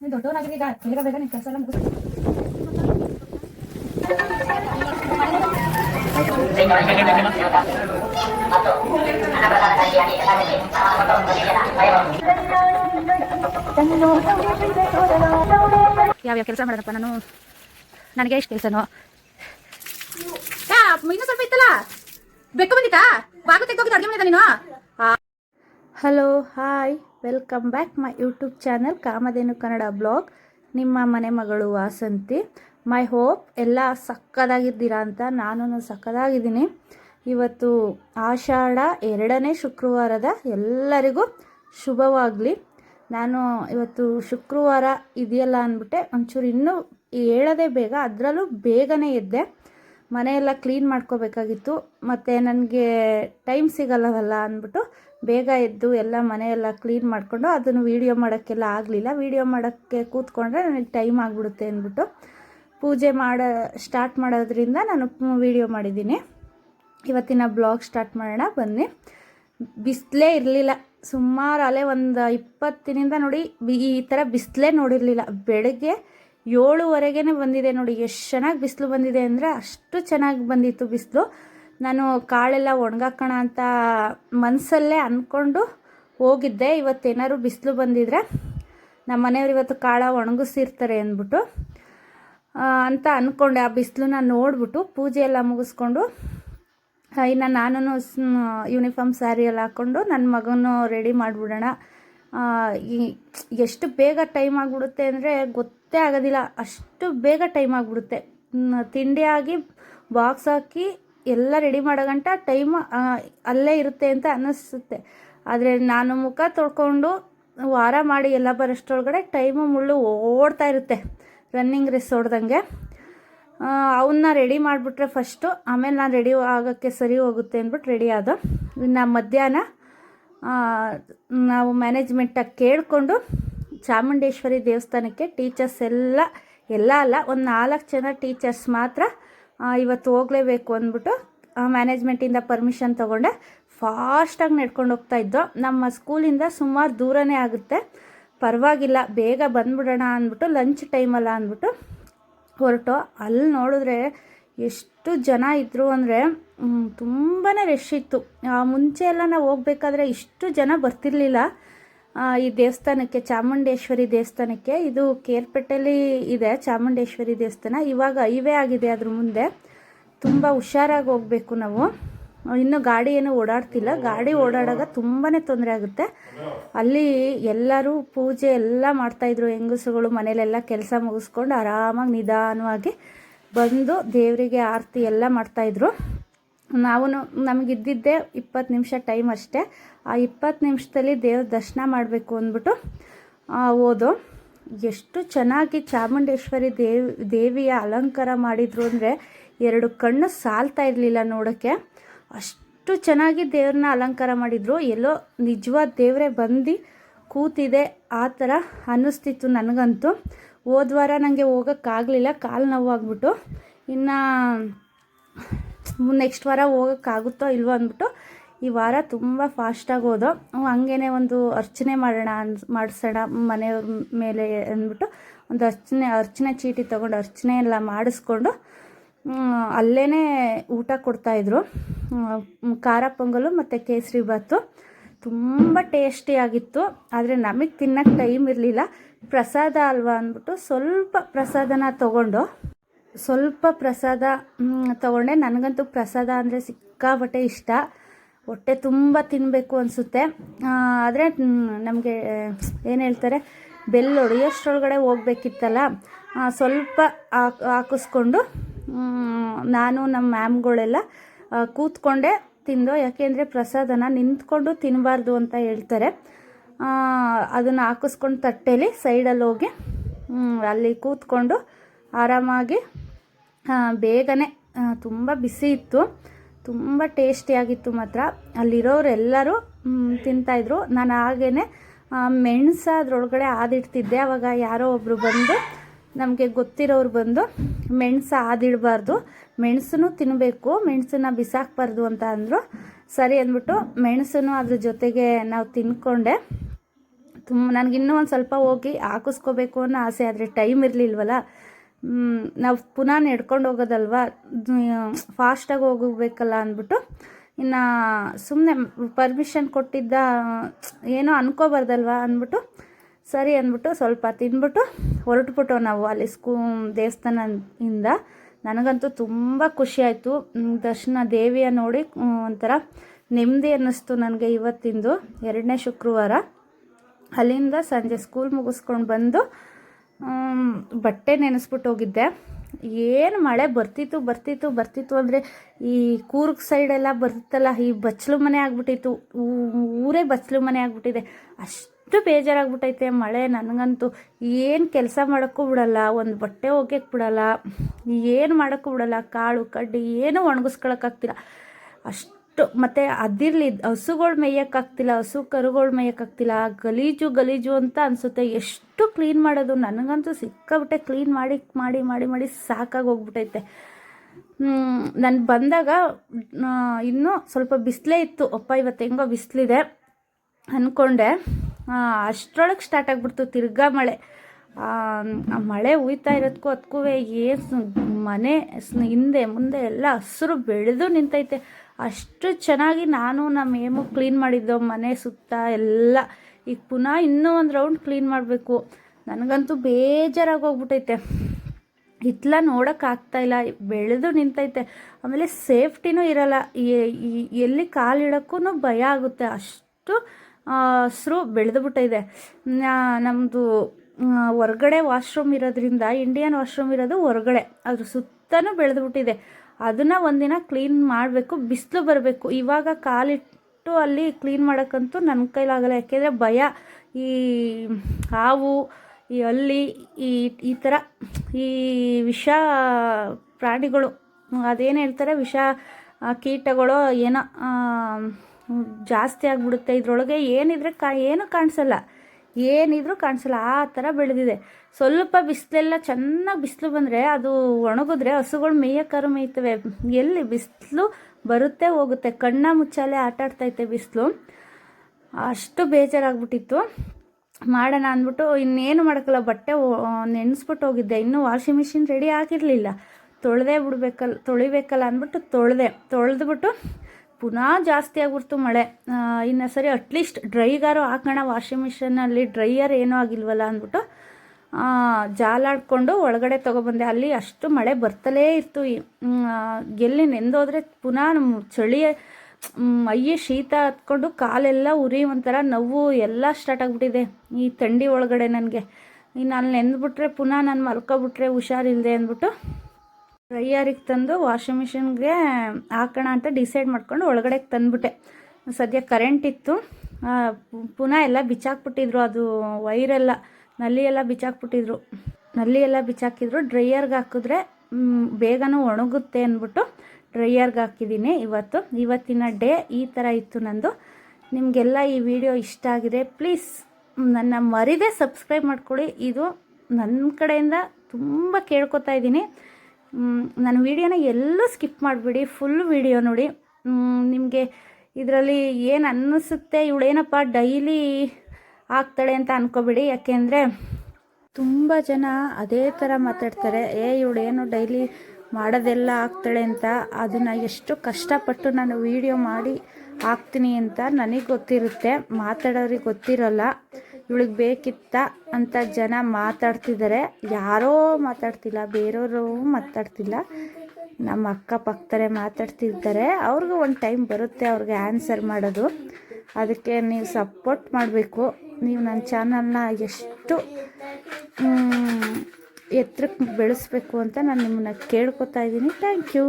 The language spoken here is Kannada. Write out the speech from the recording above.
ನೀನು ದೊಡ್ಡವನಾಗಿ ಈಗ ಬೇಗ ಬೇಗ ನಿನ್ ಕೆಲಸ ಯಾವ್ಯಾವ ಕೆಲಸ ಮಾಡೋದಪ್ಪ ನಾನು? ನನಗೆ ಎಷ್ಟು ಕೆಲಸನೋ? ಇನ್ನೂ ಸ್ವಲ್ಪ ಇತ್ತಲ್ಲ? ಬೆಕ್ಕು ಬಂದಿತಾ? ಬಾಗು ಅಡುಗೆ ನೀನು? Hello hi welcome back my YouTube channel Kamadhenu Kannada blog ನಿಮ್ಮ ಮನೆ ಮಗಳು ವಾಸಂತಿ. ಮೈ ಹೋಪ್ ಎಲ್ಲ ಸಕ್ಕದಾಗಿದ್ದೀರಾ ಅಂತ ನಾನು ಸಕ್ಕದಾಗಿದ್ದೀನಿ. ಇವತ್ತು ಆಷಾಢ ಎರಡನೇ ಶುಕ್ರವಾರದ ಎಲ್ಲರಿಗೂ ಶುಭವಾಗಲಿ. ನಾನು ಇವತ್ತು ಶುಕ್ರವಾರ ಇದೆಯಲ್ಲ ಅಂದ್ಬಿಟ್ಟೆ, ಒಂಚೂರು ಇನ್ನೂ ಹೇಳೋದೇ ಬೇಗ, ಅದರಲ್ಲೂ ಬೇಗನೆ ಎದ್ದೆ. ಮನೆಯೆಲ್ಲ ಕ್ಲೀನ್ ಮಾಡ್ಕೋಬೇಕಾಗಿತ್ತು. ಮತ್ತು ನನಗೆ ಟೈಮ್ ಸಿಗಲ್ಲವಲ್ಲ ಅಂದ್ಬಿಟ್ಟು ಬೇಗ ಎದ್ದು ಎಲ್ಲ ಮನೆಯೆಲ್ಲ ಕ್ಲೀನ್ ಮಾಡಿಕೊಂಡು ಅದನ್ನು ವೀಡಿಯೋ ಮಾಡೋಕ್ಕೆಲ್ಲ ಆಗಲಿಲ್ಲ. ವೀಡಿಯೋ ಮಾಡೋಕ್ಕೆ ಕೂತ್ಕೊಂಡ್ರೆ ನನಗೆ ಟೈಮ್ ಆಗಿಬಿಡುತ್ತೆ ಅಂದ್ಬಿಟ್ಟು ಪೂಜೆ ಮಾಡೋ ಸ್ಟಾರ್ಟ್ ಮಾಡೋದ್ರಿಂದ ನಾನು ವೀಡಿಯೋ ಮಾಡಿದ್ದೀನಿ. ಇವತ್ತಿನ ಬ್ಲಾಗ್ ಸ್ಟಾರ್ಟ್ ಮಾಡೋಣ, ಬನ್ನಿ. ಬಿಸಿಲೇ ಇರಲಿಲ್ಲ. ಸುಮಾರು ಅಲೆ ಒಂದು ಇಪ್ಪತ್ತಿನಿಂದ ನೋಡಿ, ಈ ಥರ ಬಿಸಿಲೇ ನೋಡಿರಲಿಲ್ಲ. ಬೆಳಗ್ಗೆ ಏಳುವರೆಗೇ ಬಂದಿದೆ ನೋಡಿ, ಎಷ್ಟು ಚೆನ್ನಾಗಿ ಬಿಸಿಲು ಬಂದಿದೆ ಅಂದರೆ ಅಷ್ಟು ಚೆನ್ನಾಗಿ ಬಂದಿತ್ತು ಬಿಸಿಲು. ನಾನು ಕಾಳೆಲ್ಲ ಒಣಗಾಕೋಣ ಅಂತ ಮನಸ್ಸಲ್ಲೇ ಅಂದ್ಕೊಂಡು ಹೋಗಿದ್ದೆ. ಇವತ್ತೇನಾದ್ರು ಬಿಸಿಲು ಬಂದಿದ್ರೆ ನಮ್ಮ ಮನೆಯವ್ರು ಇವತ್ತು ಕಾಳ ಒಣಗಿಸಿರ್ತಾರೆ ಅಂದ್ಬಿಟ್ಟು ಅಂತ ಅಂದ್ಕೊಂಡೆ ಆ ಬಿಸಿಲನ್ನ ನೋಡಿಬಿಟ್ಟು ಪೂಜೆ ಎಲ್ಲ ಮುಗಿಸ್ಕೊಂಡು ಇನ್ನು ನಾನು ಯೂನಿಫಾರ್ಮ್ ಸ್ಯಾರಿ ಎಲ್ಲ ಹಾಕ್ಕೊಂಡು ನನ್ನ ಮಗನೂ ರೆಡಿ ಮಾಡಿಬಿಡೋಣ ಎಷ್ಟು ಬೇಗ ಟೈಮ್ ಆಗಿಬಿಡುತ್ತೆ ಅಂದರೆ ಗೊತ್ತೇ ಆಗೋದಿಲ್ಲ. ಅಷ್ಟು ಬೇಗ ಟೈಮ್ ಆಗಿಬಿಡುತ್ತೆ. ತಿಂಡಿ ಆಗಿ ಬಾಕ್ಸ್ ಹಾಕಿ ಎಲ್ಲ ರೆಡಿ ಮಾಡೋ ಗಂಟ ಟೈಮ್ ಅಲ್ಲೇ ಇರುತ್ತೆ ಅಂತ ಅನ್ನಿಸುತ್ತೆ. ಆದರೆ ನಾನು ಮುಖ ತೊಳ್ಕೊಂಡು ವಾರ ಮಾಡಿ ಎಲ್ಲ ಬರೋಷ್ಟೊಳಗಡೆ ಟೈಮು ಮುಳ್ಳು ಓಡ್ತಾ ಇರುತ್ತೆ. ರನ್ನಿಂಗ್ ರೇಸ್ ಹೊಡ್ದಂಗೆ ಅವನ್ನ ರೆಡಿ ಮಾಡಿಬಿಟ್ರೆ ಫಸ್ಟು ಆಮೇಲೆ ನಾನು ರೆಡಿ ಆಗೋಕ್ಕೆ ಸರಿ ಹೋಗುತ್ತೆ ಅಂದ್ಬಿಟ್ಟು ರೆಡಿ ಆದ. ಇನ್ನು ಮಧ್ಯಾಹ್ನ ನಾವು ಮ್ಯಾನೇಜ್ಮೆಂಟಾಗಿ ಕೇಳಿಕೊಂಡು ಚಾಮುಂಡೇಶ್ವರಿ ದೇವಸ್ಥಾನಕ್ಕೆ ಟೀಚರ್ಸ್ ಎಲ್ಲ ಎಲ್ಲ ಅಲ್ಲ, ಒಂದು ನಾಲ್ಕು ಜನ ಟೀಚರ್ಸ್ ಮಾತ್ರ ಇವತ್ತು ಹೋಗಲೇಬೇಕು ಅಂದ್ಬಿಟ್ಟು ಮ್ಯಾನೇಜ್ಮೆಂಟಿಂದ ಪರ್ಮಿಷನ್ ತೊಗೊಂಡೆ. ಫಾಸ್ಟಾಗಿ ನಡ್ಕೊಂಡು ಹೋಗ್ತಾ ಇದ್ದೋ, ನಮ್ಮ ಸ್ಕೂಲಿಂದ ಸುಮಾರು ದೂರನೇ ಆಗುತ್ತೆ. ಪರವಾಗಿಲ್ಲ, ಬೇಗ ಬಂದ್ಬಿಡೋಣ ಅಂದ್ಬಿಟ್ಟು ಲಂಚ್ ಟೈಮಲ್ಲ ಅಂದ್ಬಿಟ್ಟು ಹೊರಟು. ಅಲ್ಲಿ ನೋಡಿದ್ರೆ ಎಷ್ಟು ಜನ ಇದ್ದರು ಅಂದರೆ ತುಂಬಾ ರಶ್ ಇತ್ತು. ಮುಂಚೆ ಎಲ್ಲ ನಾವು ಹೋಗ್ಬೇಕಾದ್ರೆ ಇಷ್ಟು ಜನ ಬರ್ತಿರ್ಲಿಲ್ಲ. ಈ ದೇವಸ್ಥಾನಕ್ಕೆ, ಚಾಮುಂಡೇಶ್ವರಿ ದೇವಸ್ಥಾನಕ್ಕೆ. ಇದು ಕೇರ್ಪೇಟೆಯಲ್ಲಿ ಇದೆ, ಚಾಮುಂಡೇಶ್ವರಿ ದೇವಸ್ಥಾನ. ಇವಾಗ ಹೈವೇ ಆಗಿದೆ ಅದ್ರ ಮುಂದೆ. ತುಂಬ ಹುಷಾರಾಗಿ ಹೋಗಬೇಕು ನಾವು. ಇನ್ನು ಗಾಡಿ ಏನು ಓಡಾಡ್ತಿಲ್ಲ. ಗಾಡಿ ಓಡಾಡಾಗ ತುಂಬಾ ತೊಂದರೆ ಆಗುತ್ತೆ. ಅಲ್ಲಿ ಎಲ್ಲರೂ ಪೂಜೆ ಎಲ್ಲ ಮಾಡ್ತಾಯಿದ್ರು ಹೆಂಗಸುಗಳು, ಮನೇಲೆಲ್ಲ ಕೆಲಸ ಮುಗಿಸ್ಕೊಂಡು ಆರಾಮಾಗಿ ನಿಧಾನವಾಗಿ ಬಂದು ದೇವರಿಗೆ ಆರತಿ ಎಲ್ಲ ಮಾಡ್ತಾಯಿದ್ರು ನಾವು ನಮಗಿದ್ದಿದ್ದೇ ಇಪ್ಪತ್ತು ನಿಮಿಷ ಟೈಮ್ ಅಷ್ಟೇ. ಆ ಇಪ್ಪತ್ತು ನಿಮಿಷದಲ್ಲಿ ದೇವ್ರ ದರ್ಶನ ಮಾಡಬೇಕು ಅಂದ್ಬಿಟ್ಟು ಹೋದೋ. ಎಷ್ಟು ಚೆನ್ನಾಗಿ ಚಾಮುಂಡೇಶ್ವರಿ ದೇವ್, ದೇವಿಯ ಅಲಂಕಾರ ಮಾಡಿದ್ರು ಅಂದರೆ ಎರಡು ಕಣ್ಣು ಸಾಲ್ತಾ ಇರಲಿಲ್ಲ ನೋಡೋಕ್ಕೆ ಅಷ್ಟು ಚೆನ್ನಾಗಿ ದೇವ್ರನ್ನ ಅಲಂಕಾರ ಮಾಡಿದರು. ಎಲ್ಲೋ ನಿಜವಾದ ದೇವರೇ ಬಂದು ಕೂತಿದೆ. ಆ ಥರ ಅನ್ನಿಸ್ತಿತ್ತು ನನಗಂತೂ. ಹೋದ ವಾರ ನನಗೆ ಹೋಗೋಕ್ಕಾಗಲಿಲ್ಲ, ಕಾಲು ನೋವಾಗ್ಬಿಟ್ಟು ಇನ್ನು ನೆಕ್ಸ್ಟ್ ವಾರ ಹೋಗೋಕ್ಕಾಗುತ್ತೋ ಇಲ್ವೋ ಅಂದ್ಬಿಟ್ಟು ಈ ವಾರ ತುಂಬ ಫಾಸ್ಟಾಗಿ ಹೋದೋ. ಹಂಗೇ ಒಂದು ಅರ್ಚನೆ ಮಾಡೋಣ ಅನ್, ಮಾಡಿಸೋಣ ಮನೆಯವ್ರ ಮೇಲೆ ಅಂದ್ಬಿಟ್ಟು ಒಂದು ಅರ್ಚನೆ ಅರ್ಚನೆ ಚೀಟಿ ತೊಗೊಂಡು ಅರ್ಚನೆ ಎಲ್ಲ ಮಾಡಿಸ್ಕೊಂಡು ಅಲ್ಲೇ ಊಟ ಕೊಡ್ತಾಯಿದ್ರು ಖಾರ, ಪೊಂಗಲು ಮತ್ತು ಕೇಸರಿ ಬಾತು ತುಂಬ ಟೇಸ್ಟಿಯಾಗಿತ್ತು ಆದರೆ ನಮಗೆ ತಿನ್ನೋಕ್ಕೆ ಟೈಮ್ ಇರಲಿಲ್ಲ. ಪ್ರಸಾದ ಅಲ್ವಾ ಅಂದ್ಬಿಟ್ಟು ಸ್ವಲ್ಪ ಪ್ರಸಾದನ ತಗೊಂಡು, ಸ್ವಲ್ಪ ಪ್ರಸಾದ ತಗೊಂಡೆ. ನನಗಂತೂ ಪ್ರಸಾದ ಅಂದರೆ ಸಿಕ್ಕಾಪಟ್ಟೆ ಇಷ್ಟ. ಹೊಟ್ಟೆ ತುಂಬ ತಿನ್ನಬೇಕು ಅನಿಸುತ್ತೆ. ಆದರೆ ನಮಗೆ ಏನು ಹೇಳ್ತಾರೆ, ಬೆಲ್ ಹೊಡೆಯೋಷ್ಟ್ರೊಳಗಡೆ ಹೋಗ್ಬೇಕಿತ್ತಲ್ಲ ಸ್ವಲ್ಪ ಹಾಕ್, ಹಾಕಿಸ್ಕೊಂಡು ನಾನು ನಮ್ಮ ಮ್ಯಾಮ್ಗಳೆಲ್ಲ ಕೂತ್ಕೊಂಡೆ. ತಿಂದು? ಯಾಕೆಂದರೆ ಪ್ರಸಾದನ ನಿಂತ್ಕೊಂಡು ತಿನ್ನಬಾರ್ದು ಅಂತ ಹೇಳ್ತಾರೆ. ಅದನ್ನು ಹಾಕಿಸ್ಕೊಂಡು ತಟ್ಟೆಯಲ್ಲಿ ಸೈಡಲ್ಲಿ ಹೋಗಿ ಅಲ್ಲಿ ಕೂತ್ಕೊಂಡು ಆರಾಮಾಗಿ ಬೇಗನೆ ತುಂಬ ಬಿಸಿ ಇತ್ತು. ತುಂಬ ಟೇಸ್ಟಿಯಾಗಿತ್ತು ಮಾತ್ರ. ಅಲ್ಲಿರೋರೆಲ್ಲರೂ ತಿಂತಾಯಿದ್ರು ನಾನು ಹಾಗೇ ಮೆಣಸು ಅದರೊಳಗಡೆ ಆದಿಡ್ತಿದ್ದೆ ಆವಾಗ ಯಾರೋ ಒಬ್ಬರು ಬಂದು, ನಮಗೆ ಗೊತ್ತಿರೋರು ಬಂದು ಮೆಣಸು ಆದಿಡಬಾರ್ದು ಮೆಣಸನ್ನು ತಿನ್ನಬೇಕು ಮೆಣಸನ್ನ ಬಿಸಾಕಬಾರ್ದು ಅಂತ ಅಂದರು. ಸರಿ ಅಂದ್ಬಿಟ್ಟು ಮೆಣಸನ್ನು ಅದ್ರ ಜೊತೆಗೆ ನಾವು ತಿನ್ಕೊಂಡೆ. ತುಂಬ ನನಗಿನ್ನೂ ಒಂದು ಸ್ವಲ್ಪ ಹೋಗಿ ಹಾಕಿಸ್ಕೋಬೇಕು ಅನ್ನೋ ಆಸೆ, ಆದರೆ ಟೈಮ್ ಇರಲಿಲ್ವಲ್ಲ. ನಾವು ಪುನಃ ನೆಡ್ಕೊಂಡು ಹೋಗೋದಲ್ವ? ಫಾಸ್ಟಾಗಿ ಹೋಗಬೇಕಲ್ಲ ಅಂದ್ಬಿಟ್ಟು ಇನ್ನು ಸುಮ್ಮನೆ ಪರ್ಮಿಷನ್ ಕೊಟ್ಟಿದ್ದ, ಏನೋ ಅನ್ಕೋಬಾರ್ದಲ್ವ ಅಂದ್ಬಿಟ್ಟು ಸರಿ ಅಂದ್ಬಿಟ್ಟು ಸ್ವಲ್ಪ ತಿಂದ್ಬಿಟ್ಟು ಹೊರಟ್ಬಿಟ್ಟು ನಾವು ಅಲ್ಲಿ ಸ್ಕೂ ದೇವಸ್ಥಾನದಿಂದ ನನಗಂತೂ ತುಂಬ ಖುಷಿಯಾಯಿತು ದರ್ಶನ ದೇವಿಯ ನೋಡಿ ಒಂಥರ ನೆಮ್ಮದಿ ಅನ್ನಿಸ್ತು ನನಗೆ ಇವತ್ತಿಂದು. ಎರಡನೇ ಶುಕ್ರವಾರ ಅಲ್ಲಿಂದ ಸಂಜೆ ಸ್ಕೂಲ್ ಮುಗಿಸ್ಕೊಂಡು ಬಂದು ಬಟ್ಟೆ ನೆನೆಸ್ಬಿಟ್ಟು ಹೋಗಿದ್ದೆ. ಏನು ಮಳೆ ಬರ್ತಿತ್ತು ಬರ್ತಿತ್ತು ಬರ್ತಿತ್ತು ಅಂದರೆ ಈ ಕೂರ್ಗ್ ಸೈಡೆಲ್ಲ ಬರ್ತಲ್ಲ ಈ ಬಚ್ಚಲು ಮನೆ ಆಗ್ಬಿಟ್ಟಿತ್ತು. ಊರೇ ಬಚ್ಚಲು ಮನೆ ಆಗ್ಬಿಟ್ಟಿದೆ. ಅಷ್ಟು ಬೇಜಾರಾಗ್ಬಿಟ್ಟೈತೆ. ಮಳೆ ನನಗಂತೂ ಏನು ಕೆಲಸ ಮಾಡೋಕ್ಕೂ ಬಿಡಲ್ಲ, ಒಂದು ಬಟ್ಟೆ ಒಗ್ಯಕ್ಕೆ ಬಿಡಲ್ಲ, ಏನು ಮಾಡೋಕ್ಕೂ ಬಿಡಲ್ಲ, ಕಾಳು ಕಡ್ಡಿ ಏನೂ ಒಣಗಿಸ್ಕೊಳಕ್ಕಾಗ್ತಿಲ್ಲ ಅಷ್ಟು ಮತ್ತು ಅದಿರಲಿ, ಹಸುಗಳು ಮೇಯೋಕ್ಕಾಗ್ತಿಲ್ಲ ಹಸು ಕರುಗಳು ಮೇಯೋಕ್ಕಾಗ್ತಿಲ್ಲ ಗಲೀಜು ಗಲೀಜು ಅಂತ ಅನಿಸುತ್ತೆ. ಎಷ್ಟು ಕ್ಲೀನ್ ಮಾಡೋದು ನನಗಂತೂ ಸಿಕ್ಕಾಬಿಟ್ಟೆ ಕ್ಲೀನ್ ಮಾಡಿ ಮಾಡಿ ಮಾಡಿ ಮಾಡಿ ಸಾಕಾಗಿ ಹೋಗ್ಬಿಟ್ಟೈತೆ. ನಾನು ಬಂದಾಗ ಇನ್ನೂ ಸ್ವಲ್ಪ ಬಿಸಿಲೇ ಇತ್ತು. ಅಪ್ಪ ಇವತ್ತು ಹೆಂಗೋ ಬಿಸಿಲಿದೆ ಅಂದ್ಕೊಂಡೆ ಅಷ್ಟರೊಳಗೆ ಸ್ಟಾರ್ಟ್ ಆಗಿಬಿಡ್ತು ತಿರ್ಗಾ ಮಳೆ. ಮಳೆ ಹುಯ್ತಾ ಇರೋದಕ್ಕೂ ಅದಕ್ಕೂ ಏನು ಮನೆ ಹಿಂದೆ ಮುಂದೆ ಎಲ್ಲ ಹಸಿರು ಬೆಳೆದು ನಿಂತೈತೆ. ಅಷ್ಟು ಚೆನ್ನಾಗಿ ನಾನು ನಮ್ಮ ಏಮು ಕ್ಲೀನ್ ಮಾಡಿದ್ದೋ, ಮನೆ ಸುತ್ತ ಎಲ್ಲ. ಈಗ ಪುನಃ ಇನ್ನೂ ಒಂದು ರೌಂಡ್ ಕ್ಲೀನ್ ಮಾಡಬೇಕು. ನನಗಂತೂ ಬೇಜಾರಾಗಿ ಹೋಗ್ಬಿಟ್ಟೈತೆ. ಹಿತ್ಲ ನೋಡೋಕ್ಕಾಗ್ತಾ ಇಲ್ಲ, ಬೆಳೆದು ನಿಂತೈತೆ. ಆಮೇಲೆ ಸೇಫ್ಟಿನೂ ಇರಲ್ಲ. ಎಲ್ಲಿ ಕಾಲಿಡೋಕ್ಕೂ ಭಯ ಆಗುತ್ತೆ. ಅಷ್ಟು ಹಸ್ರು ಬೆಳೆದು ಬಿಟ್ಟಿದೆ. ನಮ್ಮದು ಹೊರ್ಗಡೆ ವಾಶ್ರೂಮ್ ಇರೋದ್ರಿಂದ ಇಂಡಿಯನ್ ವಾಶ್ರೂಮ್ ಇರೋದು ಹೊರಗಡೆ. ಅದ್ರ ಸುತ್ತಲೂ ಬೆಳೆದು ಬಿಟ್ಟಿದೆ. ಅದನ್ನು ಒಂದಿನ ಕ್ಲೀನ್ ಮಾಡಬೇಕು, ಬಿಸಿಲು ಬರಬೇಕು. ಇವಾಗ ಕಾಲಿಟ್ಟು ಅಲ್ಲಿ ಕ್ಲೀನ್ ಮಾಡೋಕ್ಕಂತೂ ನನ್ನ ಕೈಲಾಗಲ್ಲ. ಯಾಕೆಂದರೆ ಭಯ. ಈ ಹಾವು, ಈ ಅಲ್ಲಿ ಈ ಈ ಥರ ಈ ವಿಷ ಪ್ರಾಣಿಗಳು, ಅದೇನು ಹೇಳ್ತಾರೆ? ವಿಷ ಕೀಟಗಳು ಏನೋ ಜಾಸ್ತಿ ಆಗಿಬಿಡುತ್ತೆ. ಇದರೊಳಗೆ ಏನಿದ್ರೆ ಕಾ, ಏನು ಕಾಣಿಸಲ್ಲ. ಏನಿದ್ರೂ ಕಾಣಿಸಲ್ಲ. ಆ ಥರ ಬೆಳೆದಿದೆ. ಸ್ವಲ್ಪ ಬಿಸಿಲೆಲ್ಲ ಚೆನ್ನಾಗಿ ಬಿಸಿಲು ಬಂದರೆ ಅದು ಒಣಗಿದ್ರೆ ಹಸುಗಳು ಮೇಯಕ್ಕಾರು ಮೇಯ್ತವೆ. ಎಲ್ಲಿ ಬಿಸಿಲು ಬರುತ್ತೆ ಹೋಗುತ್ತೆ. ಕಣ್ಣ ಮುಚ್ಚಾಲೆ ಆಟ ಆಡ್ತೈತೆ ಬಿಸಿಲು. ಅಷ್ಟು ಬೇಜಾರಾಗ್ಬಿಟ್ಟಿತ್ತು. ಮಾಡೋಣ ಅಂದ್ಬಿಟ್ಟು ಇನ್ನೇನು ಮಾಡೋಕ್ಕಲ್ಲ. ಬಟ್ಟೆ ನೆನೆಸ್ಬಿಟ್ಟು ಹೋಗಿದ್ದೆ. ಇನ್ನೂ ವಾಷಿಂಗ್ ಮಿಷಿನ್ ರೆಡಿ ಆಗಿರಲಿಲ್ಲ. ತೊಳೆದೇ ಬಿಡ್ಬೇಕಲ್ಲ ತೊಳಿಬೇಕಲ್ಲ ಅಂದ್ಬಿಟ್ಟು ತೊಳೆದೆ. ತೊಳೆದ್ಬಿಟ್ಟು ಪುನಃ ಜಾಸ್ತಿ ಆಗ್ಬಿಡ್ತು ಮಳೆ. ಇನ್ನು ಸರಿ ಅಟ್ಲೀಸ್ಟ್ ಡ್ರೈಗಾರು ಹಾಕೋಣ ವಾಷಿಂಗ್ ಮಿಷಿನಲ್ಲಿ ಡ್ರೈಯರ್ ಏನೂ ಆಗಿಲ್ವಲ್ಲ ಅಂದ್ಬಿಟ್ಟು ಜಾಲಾಡ್ಕೊಂಡು ಒಳಗಡೆ ತೊಗೊಬಂದೆ. ಅಲ್ಲಿ ಅಷ್ಟು ಮಳೆ ಬರ್ತಲೇ ಇತ್ತು. ಎಲ್ಲಿ ನೆಂದೋದ್ರೆ ಪುನಃ ನಮ್ಮ ಚಳಿ ಮೈಯ ಶೀತ ಹತ್ಕೊಂಡು ಕಾಲೆಲ್ಲ ಉರಿ, ಒಂಥರ ನೋವು ಎಲ್ಲ ಸ್ಟಾರ್ಟ್ ಆಗಿಬಿಟ್ಟಿದೆ ಈ ಥಂಡಿ ಒಳಗಡೆ ನನಗೆ. ಇನ್ನು ಅಲ್ಲಿ ನೆಂದ್ಬಿಟ್ರೆ ಪುನಃ ನಾನು ಮಲ್ಕೊಬಿಟ್ರೆ ಹುಷಾರಿಲ್ಲದೆ ಅಂದ್ಬಿಟ್ಟು ಡ್ರೈಯರಿಗೆ ತಂದು ವಾಷಿಂಗ್ ಮಿಷಿನ್ಗೆ ಹಾಕೋಣ ಅಂತ ಡಿಸೈಡ್ ಮಾಡ್ಕೊಂಡು ಒಳಗಡೆ ತಂದುಬಿಟ್ಟೆ. ಸದ್ಯ ಕರೆಂಟ್ ಇತ್ತು. ಪುನಃ ಎಲ್ಲ ಬಿಚ್ಚಾಕ್ಬಿಟ್ಟಿದ್ರು. ಅದು ವೈರೆಲ್ಲ ನಲ್ಲಿ ಎಲ್ಲ ಬಿಚ್ಚಾಕ್ಬಿಟ್ಟಿದ್ರು. ನಲ್ಲಿ ಎಲ್ಲ ಬಿಚ್ಚಾಕಿದ್ರು. ಡ್ರೈಯರ್ಗೆ ಹಾಕಿದ್ರೆ ಬೇಗನೂ ಒಣಗುತ್ತೆ ಅಂದ್ಬಿಟ್ಟು ಡ್ರೈಯರ್ಗೆ ಹಾಕಿದ್ದೀನಿ ಇವತ್ತು. ಇವತ್ತಿನ ಡೇ ಈ ಥರ ಇತ್ತು ನಂದು. ನಿಮಗೆಲ್ಲ ಈ ವಿಡಿಯೋ ಇಷ್ಟ ಆಗಿದೆ ಪ್ಲೀಸ್ ನನ್ನ ಮರಿದೇ ಸಬ್ಸ್ಕ್ರೈಬ್ ಮಾಡ್ಕೊಳ್ಳಿ. ಇದು ನನ್ನ ಕಡೆಯಿಂದ ತುಂಬ ಕೇಳ್ಕೊತಾ ಇದ್ದೀನಿ. ನನ್ನ ವೀಡಿಯೋನ ಎಲ್ಲೂ ಸ್ಕಿಪ್ ಮಾಡಿಬಿಡಿ ಫುಲ್ ವೀಡಿಯೋ ನೋಡಿ. ನಿಮಗೆ ಇದರಲ್ಲಿ ಏನು ಅನ್ನಿಸುತ್ತೆ ಇವಳೇನಪ್ಪ ಡೈಲಿ ಆಗ್ತಾಳೆ ಅಂತ ಅನ್ಕೋಬೇಡಿ. ಯಾಕೆಂದರೆ ತುಂಬ ಜನ ಅದೇ ಥರ ಮಾತಾಡ್ತಾರೆ, ಏ ಇವಳೇನು ಡೈಲಿ ಮಾಡೋದೆಲ್ಲ ಆಗ್ತಾಳೆ ಅಂತ, ಅದನ್ನು ಎಷ್ಟು ಕಷ್ಟಪಟ್ಟು ನಾನು ವೀಡಿಯೋ ಮಾಡಿ ಹಾಕ್ತೀನಿ ಅಂತ ನನಗೆ ಗೊತ್ತಿರುತ್ತೆ, ಮಾತಾಡೋರಿಗೆ ಗೊತ್ತಿರಲ್ಲ. ಇವಳಿಗೆ ಬೇಕಿತ್ತ ಅಂತ ಜನ ಮಾತಾಡ್ತಿದ್ದಾರೆ ಯಾರೋ ಮಾತಾಡ್ತಿಲ್ಲ ಬೇರೆಯವರು ಮಾತಾಡ್ತಿಲ್ಲ. ನಮ್ಮ ಅಕ್ಕಪಕ್ಕದವರೇ ಮಾತಾಡ್ತಿರ್ತಾರೆ ಅವ್ರಿಗೂ ಒಂದು ಟೈಮ್ ಬರುತ್ತೆ ಅವ್ರಿಗೆ ಆನ್ಸರ್ ಮಾಡೋದು. ಅದಕ್ಕೆ ನೀವು ಸಪೋರ್ಟ್ ಮಾಡಬೇಕು. ನೀವು ನನ್ನ ಚಾನಲ್ನ ಎಷ್ಟು ಎತ್ತರಕ್ಕೆ ಬೆಳೆಸ್ಬೇಕು ಅಂತ ನಾನು ನಿಮ್ಮನ್ನ ಕೇಳ್ಕೊತಾ ಇದ್ದೀನಿ. Thank you